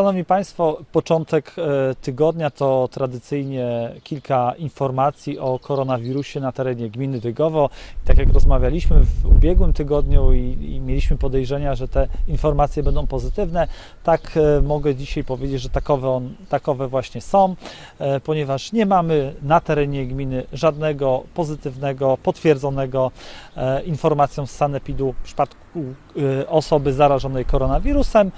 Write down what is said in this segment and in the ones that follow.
Szanowni Państwo, początek e, tygodnia to tradycyjnie kilka informacji o koronawirusie na terenie gminy Dygowo. Tak jak rozmawialiśmy w ubiegłym tygodniu i, i mieliśmy podejrzenia, że te informacje będą pozytywne, tak e, mogę dzisiaj powiedzieć, że takowe, on, takowe właśnie są, e, ponieważ nie mamy na terenie gminy żadnego pozytywnego, potwierdzonego informacją z sanepidu w przypadku osoby zarażonej koronawirusem.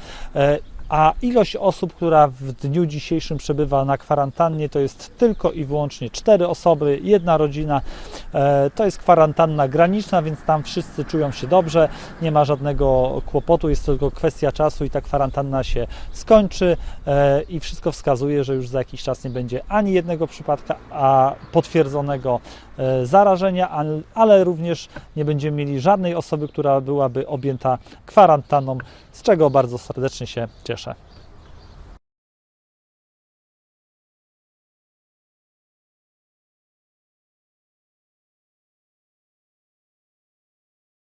A ilość osób, która w dniu dzisiejszym przebywa na kwarantannie, to jest tylko i wyłącznie cztery osoby, jedna rodzina. E, To jest kwarantanna graniczna, więc tam wszyscy czują się dobrze, nie ma żadnego kłopotu, jest tylko kwestia czasu i ta kwarantanna się skończy e, i wszystko wskazuje, że już za jakiś czas nie będzie ani jednego przypadka a potwierdzonego zarażenia, al- ale również nie będziemy mieli żadnej osoby, która byłaby objęta kwarantanną, z czego bardzo serdecznie się cieszę.